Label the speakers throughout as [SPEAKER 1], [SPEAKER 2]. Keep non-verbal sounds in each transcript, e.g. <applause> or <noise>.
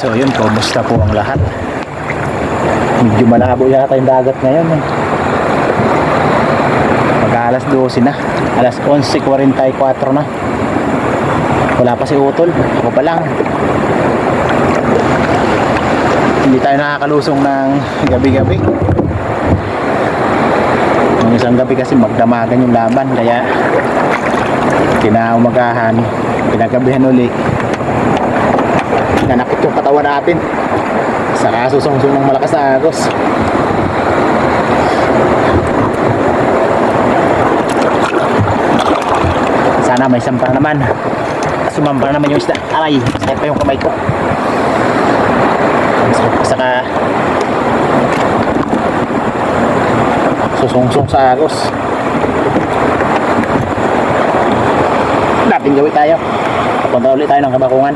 [SPEAKER 1] So yun, kumusta po ang lahat? Medyo malabo yata yung dagat ngayon eh. Mag alas 12 na. Alas 11.44 na. Wala pa si Utol. Ako pa lang. Hindi tayo nakakalusong ng gabi-gabi. Yung isang gabi kasi magdamagan yung laban. Kaya kinaumagahan, pinagabihan uli. Nanakit yung katawan natin. Sa kasusong-sung ng malakas na agos. Sana may sampa naman. Sumampa naman yung isda. Aray, sakit pa yung kamay ko. Saka susungsong sa agos. Dating gawin tayo. Papunta ulit tayo ng kabakungan.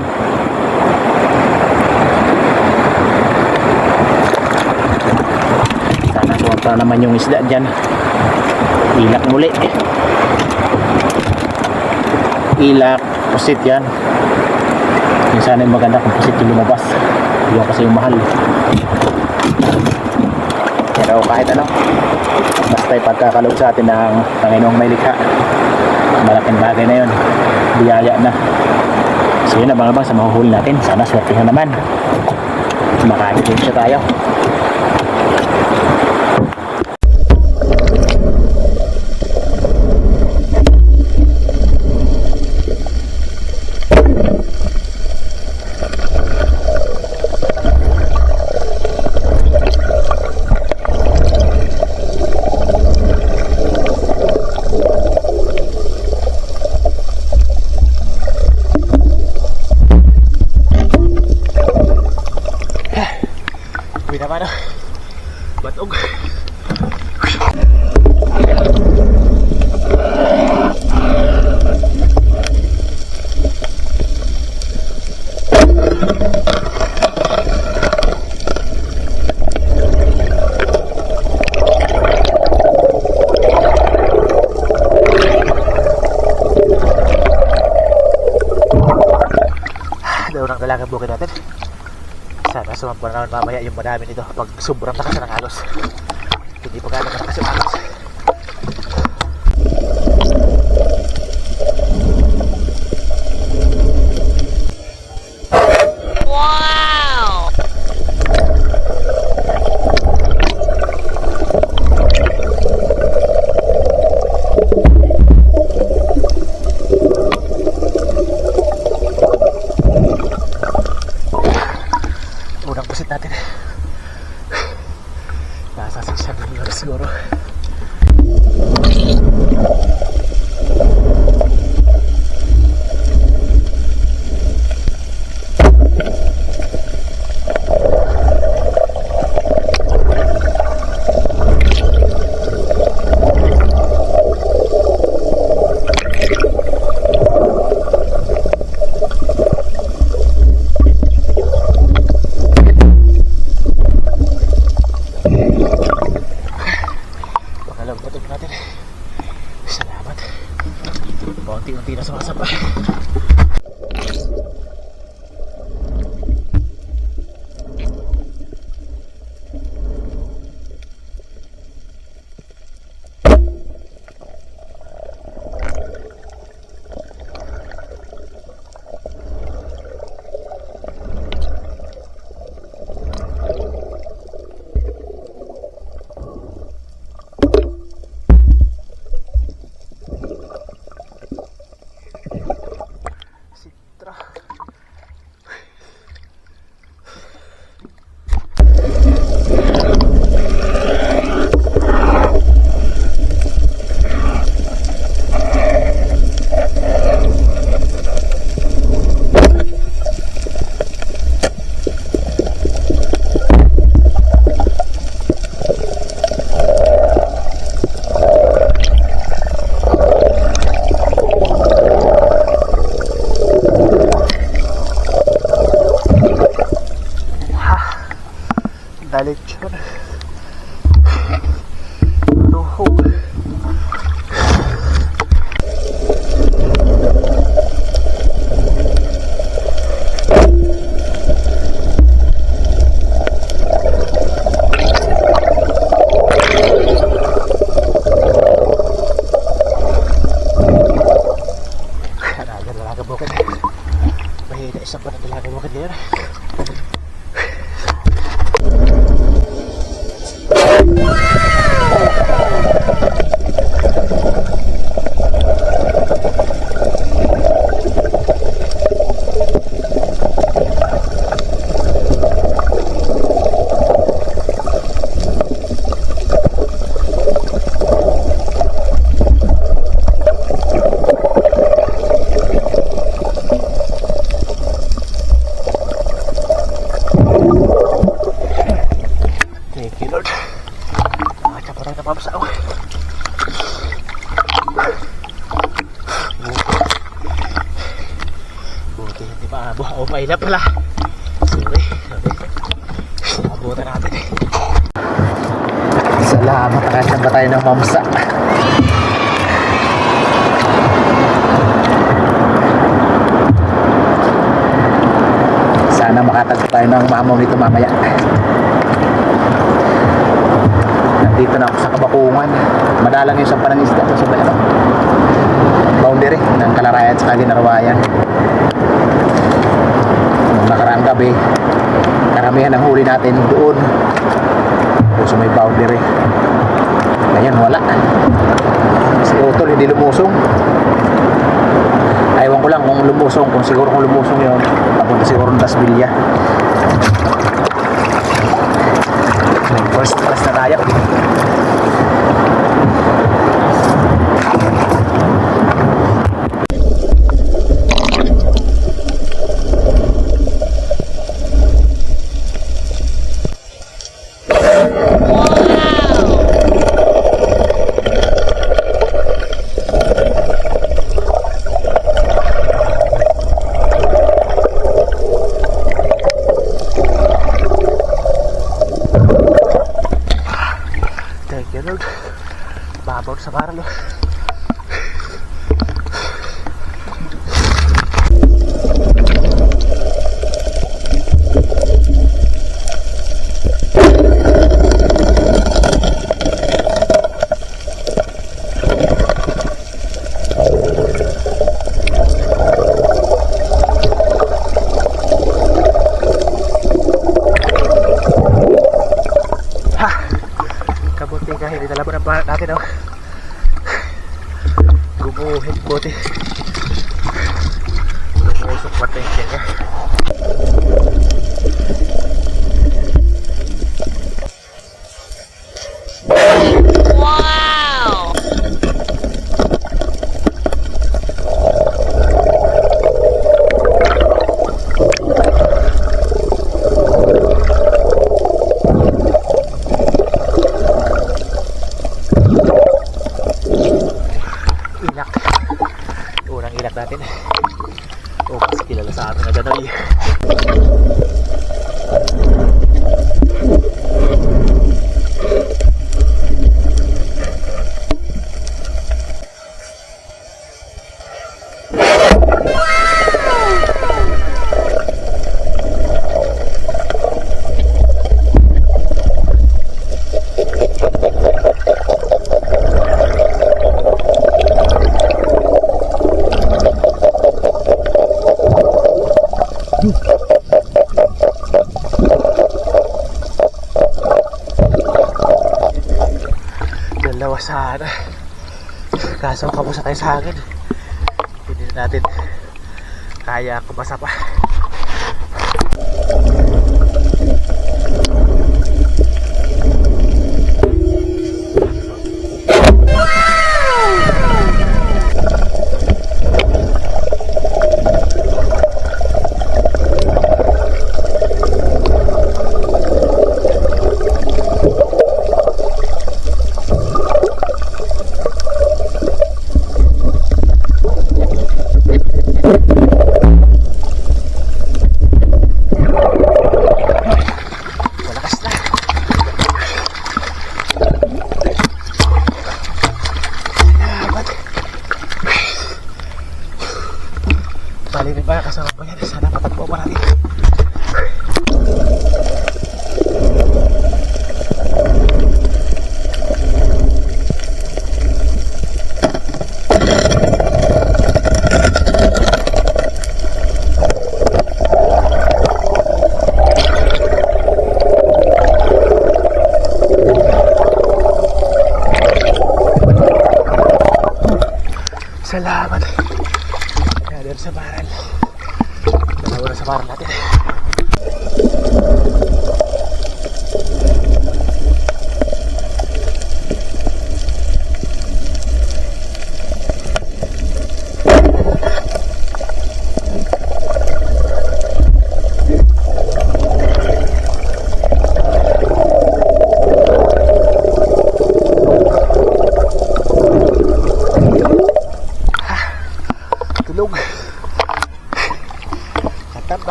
[SPEAKER 1] Sana sumampa naman yung isda dyan. Ilak muli. Ilak, pusit yan. Yung sana yung maganda kung pusit yung lumabas. Yung kasi yung mahal. Pero kahit ano, basta ipagkakalob sa atin ng Panginoong may likha. Malaking bagay na yun. Biyaya na. So yun, abang-abang sa mahuhuli natin. Sana swerte na naman. Makakitin siya tayo. Uwi naman ah. Batog. Daw ng dalagang bukid natin. Sana sumampa na naman mamaya yung madami nito pag sobrang lakas ng halos. Hindi pa gano'n yung pusit natin. Nasa 600 meters siguro. Sana makatagpo tayo ng mamaw nito mamaya. Nandito na ako sa Kabakungan. Madalang yung sampa ng isda. Sa ba ano? Boundary ng Kalarayan sa Ginarawayan. Nung nakaraang gabi, karamihan ng huli natin doon. Sa may boundary. Ngayon wala. Si Utol hindi lumusong. Aywan ko lang kung lumusong. Kung siguro kung lumusong yun, papunta siguro ng Tasbilya. First class na tayo. Kaso kamusta tayo sa hangin. Hindi Salamat.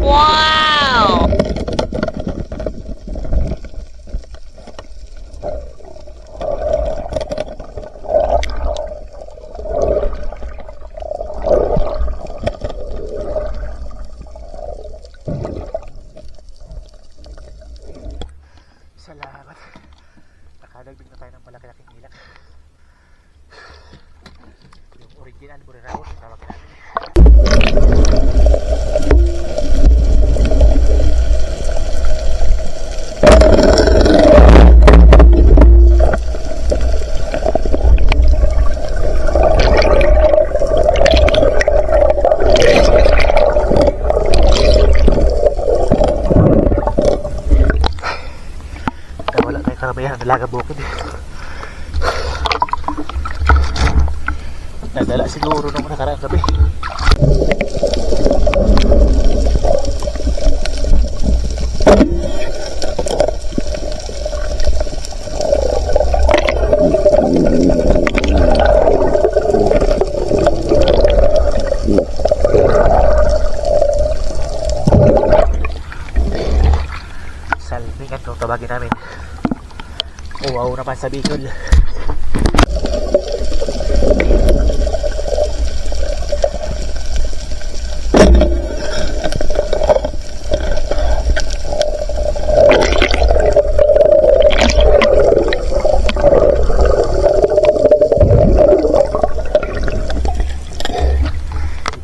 [SPEAKER 1] Wow. Dalaga bukid eh. Nadala siguro nung nakaraang gabi. Salmingan kung tawagin namin. Naman sa Bicol. Ito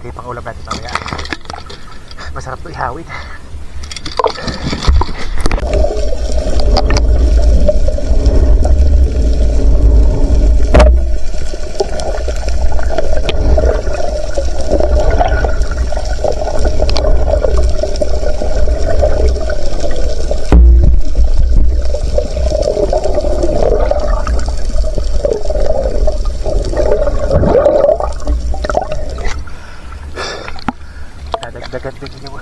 [SPEAKER 1] yung pang-ulam natin mamaya. Masarap to ihawin. Dadagdagan din yung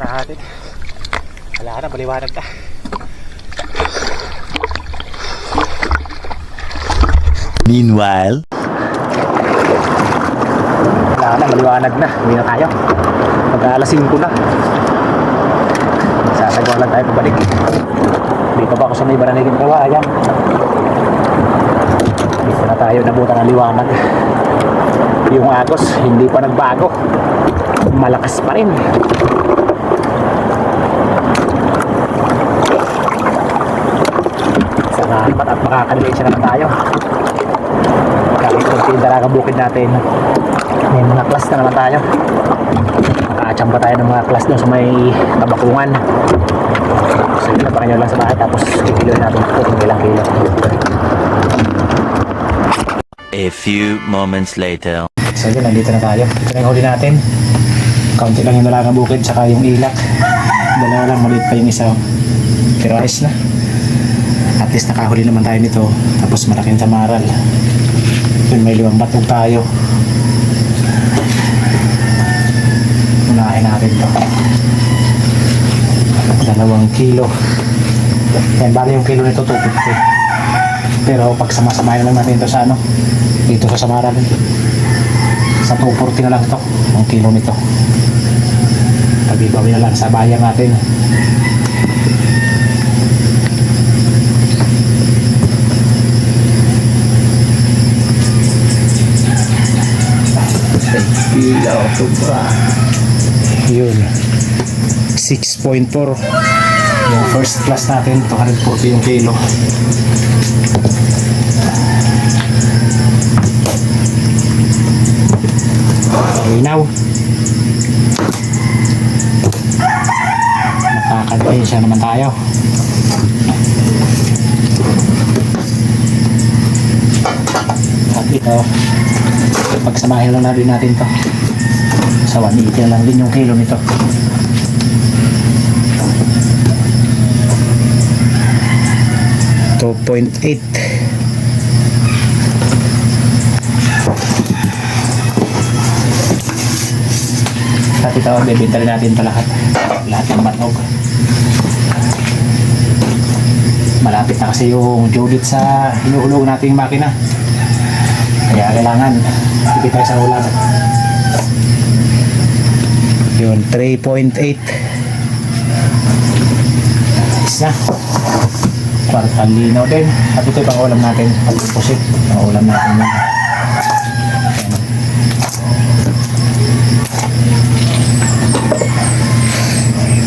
[SPEAKER 1] natin. Wala na, maliwanag na.
[SPEAKER 2] Meanwhile,
[SPEAKER 1] Wala na, maliwanag na. Uwi na tayo. Mag-alas 5 na. Sasagawa lang tayo pabalik. Dito pa ako sa may baranigin kawayan. Dito na tayo nabutan ng liwanag. Yung agos, hindi pa nagbago. Malakas pa rin. Salamat at makakalilisya naman tayo. Kahit kunti yung dalaga bukid natin, may mga class na naman tayo. Nakaachamba tayo ng mga class doon sa may tabakungan. So yun, nyo lang sa bahay tapos kikiloy natin ito kung ilang kilo.
[SPEAKER 2] a few moments later.
[SPEAKER 1] So yun, nandito na tayo. Ito na yung huli natin. Kaunti lang yung dalagang bukid saka yung ilak. Dalawa lang, maliit pa yung isa. Pero ayos na. At least nakahuli naman tayo nito. Tapos malaking tamaral. Yun, may limang batog tayo. Unahin natin to. Dalawang kilo. Yan, bali yung kilo nito 250. Pero pag samasamahin lang natin ito sa ano, dito sa Samaran. Sa 240 na lang ito, ang kilo nito. Tabi-bawi na lang sa bayan natin.
[SPEAKER 2] Sobra.
[SPEAKER 1] Yun. 6.4. Yung first class natin, 240 yung kilo. Linaw. Nakakadensya naman tayo. At ito, pagsamahin lang natin natin to sa 180 na lang din yung kilo nito. Two point eight. At ito, bebenta rin natin ito lahat. Lahat ng banog. Malapit na kasi yung Judith sa hinuhulog nating makina. Kaya kailangan hindi tayo sa ulan. Yun, 3.8. Is na. Kwartang linaw din. At ito yung pang-ulam natin. Pag-pusit. Pang-ulam natin yan. Ayan.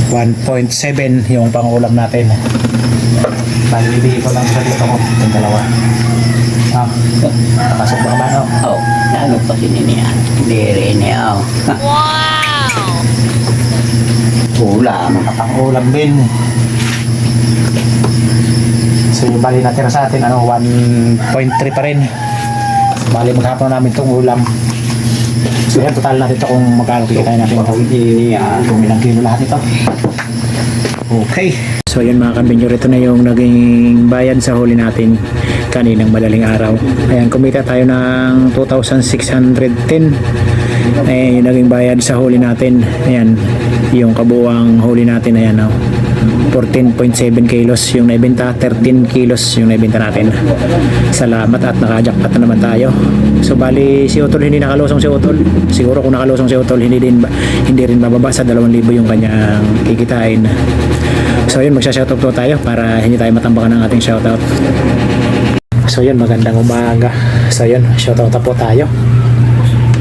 [SPEAKER 1] 1.7 yung pang-ulam natin. Bali, ko lang sa dito ko. Itong dalawa. Ah, nakasok ba ka ba? No?
[SPEAKER 3] Oh, lalo pa si niya. Diri niya. Oh. <laughs> Ulam.
[SPEAKER 1] Pang ulam din. So yung bali natira sa atin, ano, 1.3 pa rin. Bali maghapon namin itong ulam. So yan, total natin ito kung magkano kikita natin ito. Kung ilang kilo lahat ito. Okay. So yun mga kambinyo, ito na yung naging bayad sa huli natin kaninang madaling araw. Ayan, kumita tayo ng 2,610. Yung naging bayad sa huli natin. Ayan, yung kabuang huli natin. Ayan, oh. 14.7 kilos yung naibenta 13 kilos yung naibenta natin salamat at nakajakpat na naman tayo so bali si Utol hindi nakalusong si Utol siguro kung nakalusong si Utol hindi din hindi rin bababa sa 2,000 yung kanyang kikitain so yun magsha-shoutout po tayo para hindi tayo matambakan ng ating shoutout so yun magandang umaga so yun shoutout po tayo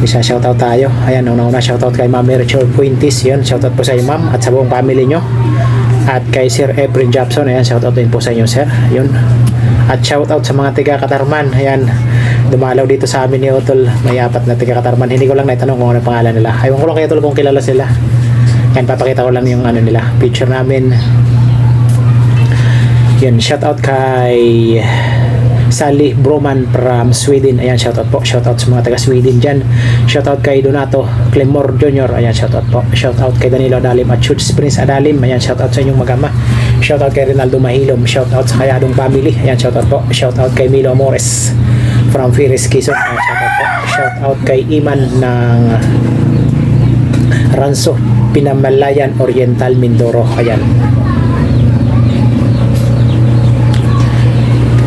[SPEAKER 1] isa shoutout tayo. Ayan una-una shoutout kay Ma'am Rachel Puintis yun shoutout po sa iyo ma'am at sa buong family nyo. At kay Sir Efren Jobson ayan shoutout din po sa inyo sir. Yun. At shoutout sa mga tiga Katarman ayan dumalaw dito sa amin ni Utol may apat na tiga Katarman hindi ko lang naitanong kung ano pangalan nila. Ayaw ko lang kay Utol kung kilala sila. Yan papakita ko lang yung ano nila picture namin. Yun shoutout kay Sally Broman from Sweden. Ayan, shoutout po. Shoutout sa mga taga Sweden dyan. Shoutout kay Donato Clemor Jr. Ayan, shoutout po. Shoutout kay Danilo Adalim at Shoots Prince Adalim. Ayan, shoutout sa inyong magama. Shoutout kay Rinaldo Mahilom. Shoutout sa Kayadong Family. Ayan, shoutout po. Shoutout kay Milo Amores from Firis Quezon. Ayan, shoutout po. Shoutout kay Iman ng Ranso, Pinamalayan Oriental, Mindoro. Ayan.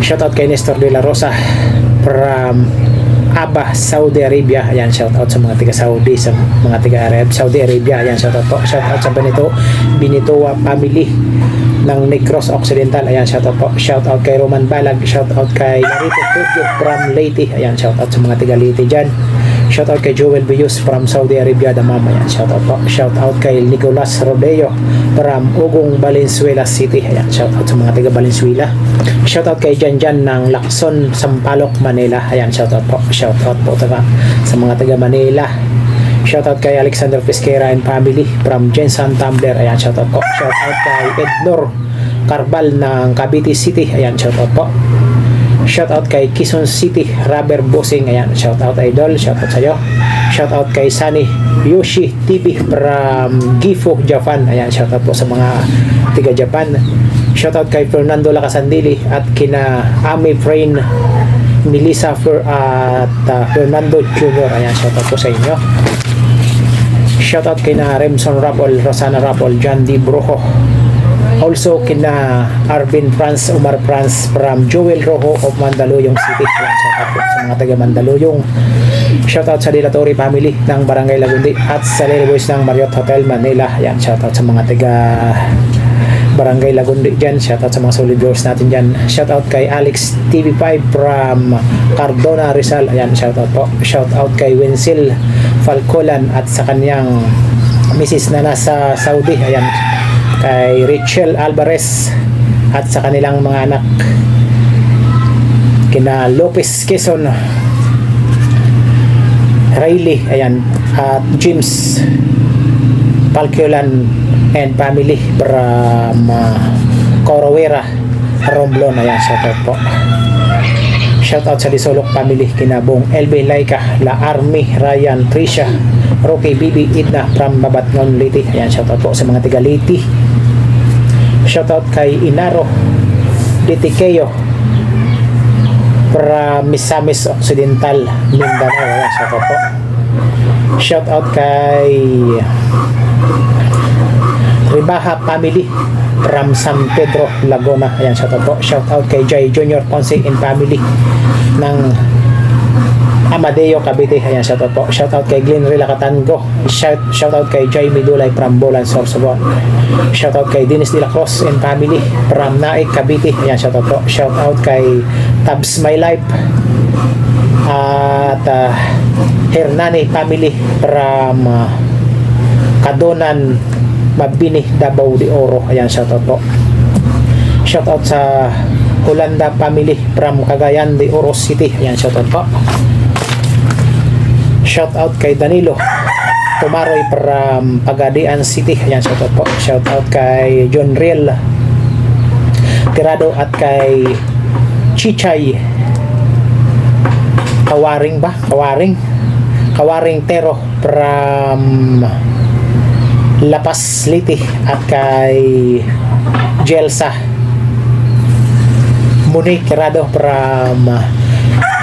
[SPEAKER 1] Shoutout kay Nestor De La Rosa from Aba, Saudi Arabia. Ayan, shoutout sa mga tiga Saudi, sa mga tiga Arab, Saudi Arabia. Ayan, shoutout po. Shoutout sa Benito, Benitoa family ng Negros Occidental. Ayan, shoutout po. Shoutout kay Roman Balag. Shoutout kay Narito Tokyo from Leyte. Ayan, shoutout sa mga tiga Leyte dyan. Shoutout kay Joel Bius from Saudi Arabia, Damam. Ayan, shoutout po. Shoutout kay Nicolas Rodeo from Ugong, Valenzuela City. Ayan, shoutout sa mga tiga Valenzuela. Shoutout kay Jan Jan ng Lacson, Sampaloc, Manila. Ayan, shoutout po. Shoutout po taga, sa mga taga Manila. Shoutout kay Alexander Pesquera and family from Jensen Tumbler. Ayan, shoutout po. Shoutout kay Ednor Carbal ng Cavite City. Ayan, shoutout po. Shoutout kay Quezon City Rubber Bossing. Ayan, shoutout idol. Shoutout sa'yo. Shoutout kay Sunny Yoshi TV from Gifu, Japan. Ayan, shoutout po sa mga tiga Japan. Shoutout kay Fernando Lacasandili at kina Ami Frain Melissa Fer, at uh, Fernando Jr. Ayan, shoutout po sa inyo. Shoutout kay na Remson Rapol, Rosana Rapol, John D. Brojo. Also kina Arvin France, Umar France from Joel Rojo of Mandaluyong City. Shoutout po sa mga taga Mandaluyong. Shoutout sa Dilatori family ng Barangay Lagundi at sa Little Boys ng Marriott Hotel Manila. Ayan, shoutout sa mga taga Barangay Lagundi dyan. Shoutout sa mga solid viewers natin dyan. Shoutout kay Alex TV5 from Cardona Rizal. Ayan, shoutout po. Shoutout kay Wensil Falcolan at sa kanyang misis na nasa Saudi. Ayan, kay Rachel Alvarez at sa kanilang mga anak kina Lopez Quezon Riley, ayan, at James Palquiolan and family from uh, Corowera, Romblon, ayan, shoutout po. Shoutout sa Disolok family, kinabong LB Laika, La Army, Ryan, Trisha, Rocky, Bibi, Idna, from Babatngon, Liti. Ayan, shoutout po sa mga tiga Liti. Shoutout kay Inaro, Ditikeo, from Misamis Occidental, Mindanao. Ayan, shoutout po. Shoutout kay Ribaha family from San Pedro, Laguna. Ayan, shoutout po. Shoutout kay Jay Junior Ponce and family ng Amadeo Cavite. Ayan, shoutout po. Shoutout kay Glenn Rila Catango. Shout, shoutout kay Jay Midulay from Bolan, Sorsogon. Shoutout kay Dennis De Cruz and family from Naik, Cavite. Ayan, shoutout po. Shoutout kay Tabs My Life at uh, Hernani family from uh, Kadonan Mabini Davao de Oro ayan shoutout po Shout out sa Holanda family from Cagayan de Oro City. Ayan, shout out po. Shout out kay Danilo Tumaroy from Pagadian City. Ayan, shout out po. Shout out kay John Riel Tirado at kay Chichay Kawaring ba? Kawaring? Kawaring Tero from Lapas Liti at kay Jelsa Monique Tirado from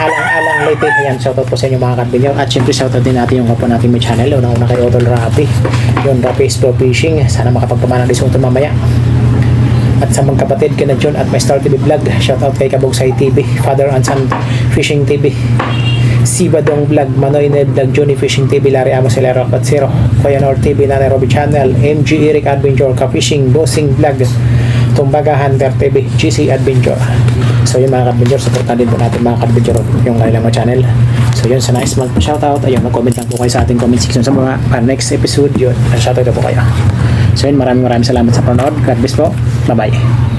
[SPEAKER 1] Alang-alang Leyte. Ayan, shoutout po sa inyo mga kabinyo. At syempre shoutout din natin yung kapwa natin may channel. Una-una kay Otol Rapi. Yun, Rapi Pro Fishing. Sana makapagpamana din sa mamaya. At sa mga kapatid kina John at my Star TV Vlog. Shoutout kay Kabugsay TV, Father and Son Fishing TV. Sibadong Vlog, Manoy Ned Vlog, Johnny Fishing TV, Larry Amos, Hilero at Zero, Kuya Nor TV, Nanay Robby Channel, MG Eric Adventure, Ka Fishing, Bossing Vlog, Tumbaga Hunter TV, GC Adventure. So yun mga ka-adventure, supportan din po natin mga ka-adventure yung kanilang mga channel. So yun, sa nice mag shoutout, ayun, mag-comment lang po kayo sa ating comment section sa mga para next episode yun. Shoutout na po kayo. So yun, maraming maraming salamat sa panonood. God bless po. Bye-bye.